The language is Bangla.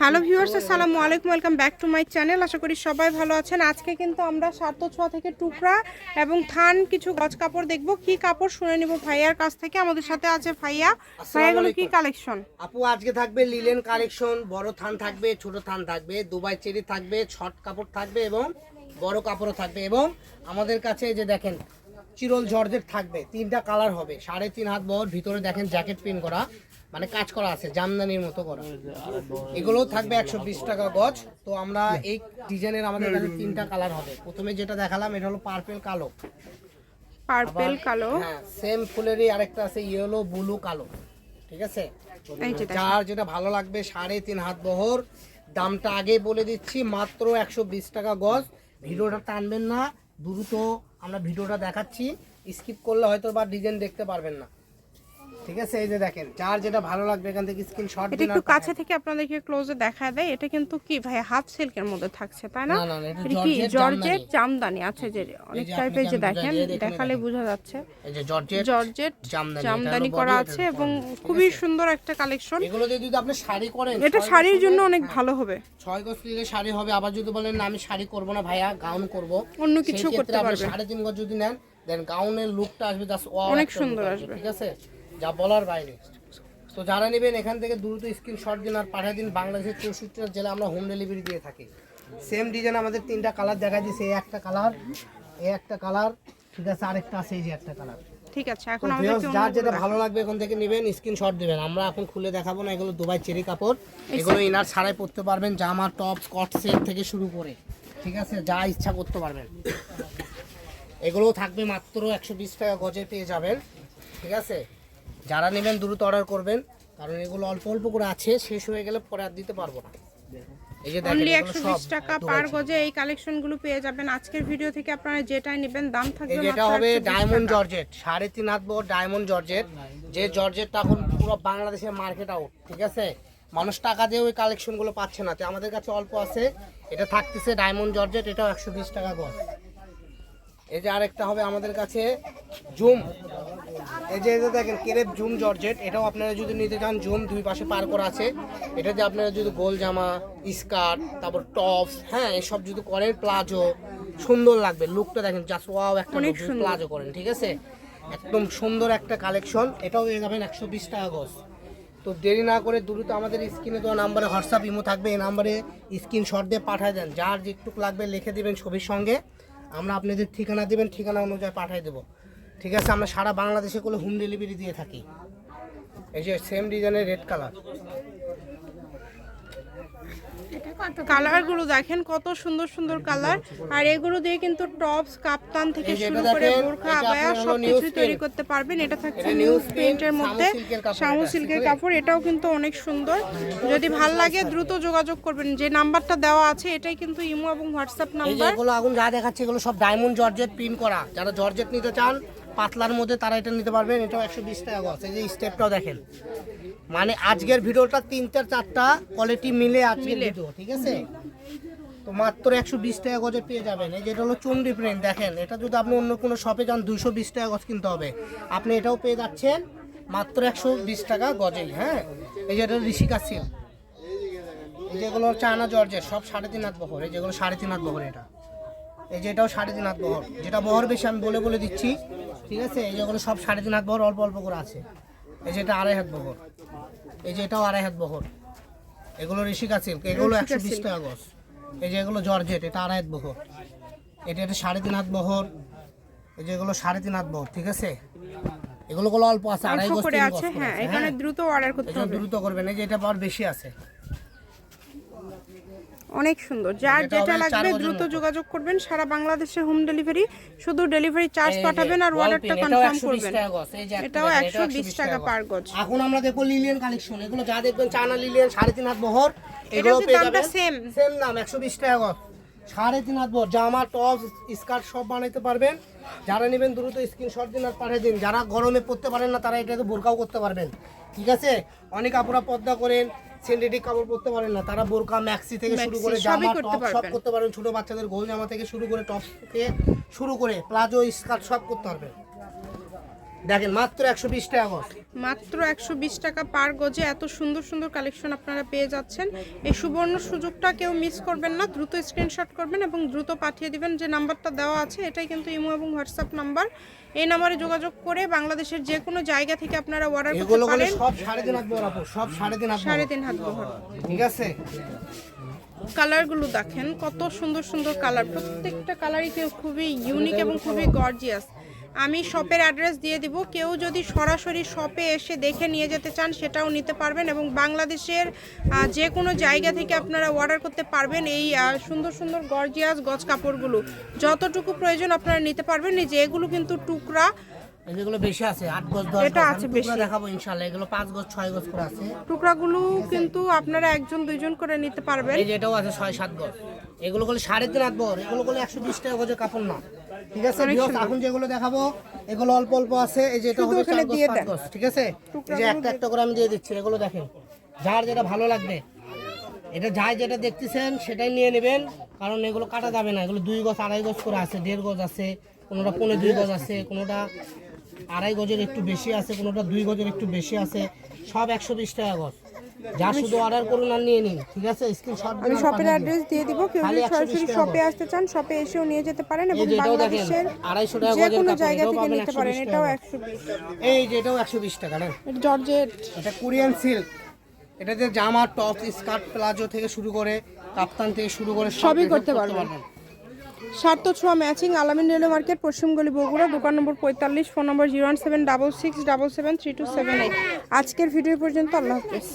হ্যালো ভিউয়ার্স আসসালামু আলাইকুম welcome back to my channel. আশা করি সবাই ভালো আছেন। আজকে কিন্তু আমরা সাত ছোঁয়া থেকে টুকরা এবং থান কিছু গজ কাপড় দেখব। কি কাপড় শুনে নিব ভাইয়ার কাছ থেকে? আমাদের সাথে আছে ভাইয়া। ভাইয়াগুলো কি কালেকশন আপু আজকে থাকবে লিলেন কালেকশন বড় থান থাকবে ছোট থান থাকবে দুবাই চেরি থাকবে ছট কাপড় থাকবে এবং বড় কাপড়ও থাকবে এবং আমাদের কাছে যে দেখেন চিরল জর্জেট থাকবে তিনটা কালার হবে। সাড়ে তিন হাত বহর ভিতরে দেখেন জ্যাকেট পিন করা মানে কাজ করা আছে জামদানির মতো করা। এগুলো থাকবে একশো বিশ টাকা গজ। তো আমরা এই ডিজাইনের আমাদের কাছে তিনটা কালার হবে। প্রথমে যেটা দেখালাম এটা হলো পার্পেল কালো। পার্পেল কালো। হ্যাঁ সেম ফুলেরই আরেকটা আছে ইয়েলো ব্লু কালো। ঠিক আছে? যার যেটা ভালো লাগবে সাড়ে তিন হাত বহর। দামটা আগে বলে দিচ্ছি মাত্র একশো বিশ টাকা গজ। ভিডিওটা টানবেন না। দ্রুত আমরা ভিডিওটা দেখাচ্ছি। স্কিপ করলে হয়তো বা ডিজাইন দেখতে পারবেন না। ঠিক আছে? এই যে দেখেন যার যেটা ভালো লাগবে এখান থেকে স্ক্রিনশট এটা একটু কাছে থেকে আপনাদেরকে ক্লোজে দেখা দেয়। এটা কিন্তু কি ভাই হাফ সিল্কের মধ্যে থাকছে তাই না? এটা কি জর্জেট জামদানি। আছে যে অনেক যে টাইপের যে দেখেন দেখালে বোঝা যাচ্ছে। এই যে জর্জেট জর্জেট জামদানি, জামদানি করা আছে এবং খুবই সুন্দর একটা কালেকশন এগুলো যদি আপনি শাড়ি করেন এটা শাড়ির জন্য অনেক ভালো হবে। ছয় গজ নিলে শাড়ি হবে। আবার যদি বলেন আমি শাড়ি করব না ভাইয়া গাউন করব। অন্য কিছু করতে সাড়ে তিন গজ যদি নেন দেন গাউনের লুকটা আসবে জাস্ট অনেক সুন্দর আসবে। ঠিক আছে? যা বলার বাইরে। তো যারা নেবেন এখান থেকে দ্রুত স্ক্রিনশট দিন আর পাঠিয়ে দিন বাংলাদেশের চৌষট্টিটা জেলা আমরা হোম ডেলিভারি দিয়ে থাকি। সেম ডিজাইন আমাদের তিনটা কালার দেখা দিয়েছে এই একটা কালার এই একটা কালার ঠিক আছে আরেকটা আছে এই যে একটা কালার ঠিক আছে এখন আমাদেরকে যার যেটা ভালো লাগবে এখান থেকে নেবেন স্ক্রিনশট দিবেন। আমরা এখন খুলে দেখাবো না এগুলো দুবাই চেরি কাপড়। এগুলো ইনার ছাড়াই পরতে পারবেন জামা টপ স্কট সেট থেকে শুরু করে। ঠিক আছে যা ইচ্ছা করতে পারবেন। এগুলো থাকবে মাত্র একশো বিশ টাকা গজে পেয়ে যাবেন। ঠিক আছে? যারা নেবেন দ্রুত অর্ডার করবেন কারণ এগুলো অল্প অল্প করে আছে শেষ হয়ে গেলে পরে আর দিতে পারব না। অনলি একশো বিশ টাকা দুবাই পার গজে এই কালেকশনগুলো পেয়ে যাবেন। আজকের ভিডিও থেকে আপনারা যেটাই নেবেন দাম থাকবে যেটা হবে ডায়মন্ড জর্জেট সাড়ে তিন হাত বড় ডায়মন্ড জর্জেট যে জর্জেটটা এখন পুরো বাংলাদেশের মার্কেট আউট ঠিক আছে? মানুষ টাকা দিয়ে ওই কালেকশনগুলো পাচ্ছে না। তো আমাদের কাছে অল্প আছে এটা থাকতেছে ডায়মন্ড জর্জেট এটাও একশো বিশ টাকা গজ। এই যে আরেকটা হবে আমাদের কাছে জুম এই যে দেখেন কেরেপ জুম জর্জেট এটাও আপনারা যদি নিতে চান জুম দুই পাশে পার করা আছে। এটা যে আপনারা যদি গোল জামা স্কার্ট তারপর টপস হ্যাঁ এসব যদি করেন প্লাজো সুন্দর লাগবে। লুকটা দেখেন জাস্ট ওয়াও একটা প্লাজো করেন ঠিক আছে? একদম সুন্দর একটা কালেকশন। এটাও পেয়ে যাবেন একশো বিশ টাকা গজ। তো দেরি না করে দ্রুত আমাদের স্ক্রিনে দেওয়া নাম্বারে হোয়াটসঅ্যাপ ইমো থাকবে। এই নাম্বারে স্ক্রিনশট দিয়ে পাঠিয়ে দেন। যার যেটুকু লাগবে লিখে দিবেন ছবির সঙ্গে। আমরা আপনাদের ঠিকানা দিবেন ঠিকানা অনুযায়ী পাঠিয়ে দেবো। ঠিক আছে আমরা সারা বাংলাদেশে কোনো হোম ডেলিভারি দিয়ে থাকি। এই যে সেম ডিজাইনের রেড কালার কালারগুলো দেখেন কত সুন্দর সুন্দর কালার আর এগুলো দিয়ে কিন্তু টপস কাপ্তান থেকে শুরু করে বোরখা আবায়া সবকিছু তৈরি করতে পারবেন। এটা থাকছে নিউজ প্রিন্টের মধ্যে শামু সিল্কের কাপড় এটাও কিন্তু অনেক সুন্দর। যদি ভালো লাগে দ্রুত যোগাযোগ করবেন। যে নাম্বারটা দেওয়া আছে এটাই কিন্তু ইমো এবং হোয়াটসঅ্যাপ নাম্বার। এগুলো আগুন যা দেখাচ্ছে এগুলো সব ডায়মন্ড জর্জেট প্রিন্ট করা। যারা জর্জেট নিতে চান পাতলার মধ্যে তারা এটা নিতে পারবেন এটাও একশো বিশ টাকা গছ এই যে স্টেপটাও দেখেন। মানে আজকের ভিডিওটা তিনটা চারটা কোয়ালিটি মিলে আজকের ভিডিও ঠিক আছে? তো মাত্র একশো বিশ টাকা গজে পেয়ে যাবেন। এই যেটা হলো চুন্ডি প্রিন্ট দেখেন এটা যদি আপনি অন্য কোনো শপে যান দুইশো বিশ টাকা গজ কিনতে হবে। আপনি এটাও পেয়ে যাচ্ছেন মাত্র একশো বিশ টাকা গজেই হ্যাঁ? এই যে এটা ঋষিকা সিল্ক এই যেগুলো চায়না জর্জের সব সাড়ে তিন হাত বহর। এই যেগুলো সাড়ে তিন হাত বহর এটা। এই যে এটাও সাড়ে তিন হাত বহর। যেটা বহর বেশি আমি বলে বলে দিচ্ছি ঠিক আছে? এই যেগুলো সব সাড়ে তিন হাত বহর অল্প অল্প করে আছে। এই যে এটা আড়াই হাত বহর। এই যে এটাও আড়াই হাত বহর। এগুলো ঋষিকা সিল্ক এগুলো একশো বিশ। টাকা গজ। এই যে এগুলো জর্জেট এটা আড়াই হাত বহর। এটা এটা সাড়ে তিন হাত বহর। এই যে এগুলো সাড়ে তিন হাত বহর ঠিক আছে? এগুলো গুলো অল্প আছে আড়াই গজ আছে হ্যাঁ এখানে হ্যাঁ? দ্রুত অর্ডার করতে হবে। দ্রুত করবেন এই যে এটা পাওয়ার বেশি আছে। অনেক সুন্দর। যার যেটা লাগবে দ্রুত যোগাযোগ করবেন সারা বাংলাদেশে হোম ডেলিভারি শুধু ডেলিভারি চার্জ পাঠাবেন আর অর্ডারটা কনফার্ম করবেন। এটাও একশো বিশ 120 টাকা। পার গজ। এখন আমরা দেখব লিলিয়ান কালেকশন এগুলো যা দেখবেন চায়না লিলিয়ান সাড়ে তিন হাত বহর এগুলো দামটা same? সেম দাম একশো বিশ টাকা গজ। সাড়ে তিন হাত বহর জামা টপ স্কার্ট সব বানাইতে পারবেন। যারা নেবেন দ্রুত স্ক্রিনশট দিন আর পাঠিয়ে দিন। যারা গরমে পড়তে পারেন না তারা এটাতে বোরকাও করতে পারবেন। ঠিক আছে? অনেক আপুরা পর্দা করেন সিনথেটিক কাপড় পরতে পারেন না তারা বোরকা ম্যাক্সি থেকে শুরু করে জামা টপ সব করতে পারবেন। ছোট বাচ্চাদের গোল জামা থেকে শুরু করে টপ থেকে শুরু করে প্লাজো স্কার্ট সব করতে পারবেন। দেখেন মাত্র একশো বিশ টাকা গজ। মাত্র একশো বিশ টাকা পার গজে এত সুন্দর সুন্দর কালেকশন আপনারা পেয়ে যাচ্ছেন। এই সুবর্ণ সুযোগটা কেউ মিস করবেন না দ্রুত স্ক্রিনশট করবেন এবং দ্রুত পাঠিয়ে দিবেন যে নাম্বারটা দেওয়া আছে এটাই কিন্তু ইমো এবং হোয়াটসঅ্যাপ নাম্বার। এই নাম্বারে যোগাযোগ করে বাংলাদেশের যে কোনো জায়গা থেকে আপনারা অর্ডার করতে পারেন। সব সাড়ে তিন হাত বহর আপু সব সাড়ে তিন হাত সাড়ে তিন হাত বহর ঠিক আছে? কালারগুলো দেখেন কত সুন্দর সুন্দর কালার প্রত্যেকটা কালারই কেউ খুবই ইউনিক এবং খুবই গর্জিয়াস আমি শপের অ্যাড্রেস দিয়ে দিব। কেউ যদি সরাসরি শপে এসে দেখে নিয়ে যেতে চান সেটাও নিতে পারবেন এবং বাংলাদেশের যে কোনো জায়গা থেকে আপনারা অর্ডার করতে পারবেন এই সুন্দর সুন্দর গর্জিয়াস গজ কাপড়গুলো। যতটুকু প্রয়োজন আপনারা নিতে পারবেন। এই যে এগুলো কিন্তু টুকরা। যেগুলো বেশি আছে আট গজ দশ এটা আছে বেশি। দেখাবো ইনশাল্লাহ এগুলো পাঁচ গজ ছয় গজ করে আছে। টুকরাগুলো কিন্তু আপনারা একজন দুইজন করে নিতে পারবেন। এই যে এটাও আছে ছয় সাত গজ এগুলো করলে সাড়ে তিন হাত বহর এগুলো করলে একশো বিশ টাকা গজের কাপড় না। ঠিক আছে এখন যেগুলো দেখাবো এগুলো অল্প অল্প আছে এই যে এটা হবে। ঠিক আছে? এই যে একটা একটা করে আমি দিয়ে দিচ্ছি এগুলো দেখেন। যার যেটা ভালো লাগবে এটা যাই যেটা দেখতেছেন সেটাই নিয়ে নেবেন কারণ এগুলো কাটা যাবে না। এগুলো দুই গজ আড়াই গজ করে আছে দেড় গজ আছে কোনোটা পনেরো দুই গজ আছে কোনোটা আড়াই গজের একটু বেশি আছে কোনোটা দুই গজের একটু বেশি আছে সব একশো বিশ টাকা গজ। যা শুধু অর্ডার করুন আর নিয়ে নিন ঠিক আছে? স্ক্রিনশট আমি শপের অ্যাড্রেস দিয়ে দিব কেউ যদি সরাসরি শপে আসতে চান শপে এসেও নিয়ে যেতে পারেন এবং বাংলাদেশের 250 টাকা গজের কাপড়, জায়গা থেকে নিতে পারেন এটাও করে। একশো বিশ এই যে এটাও একশো বিশ টাকা না? জর্জেট। এটা কোরিয়ান সিল্ক। এটাতে জামা টপ স্কার্ট প্লাজো থেকে শুরু করে কাপ্তান থেকে শুরু করে সবই করতে পারবেন। সার্থ ছোঁয়া ম্যাচিং আলামিন রেলওয়ে মার্কেট পশ্চিমগলি বগুড়া দোকান নম্বর পঁয়তাল্লিশ phone number zero one seven double six double seven three two seven eight. আজকের ভিডিও পর্যন্ত আল্লাহ হাফিজ।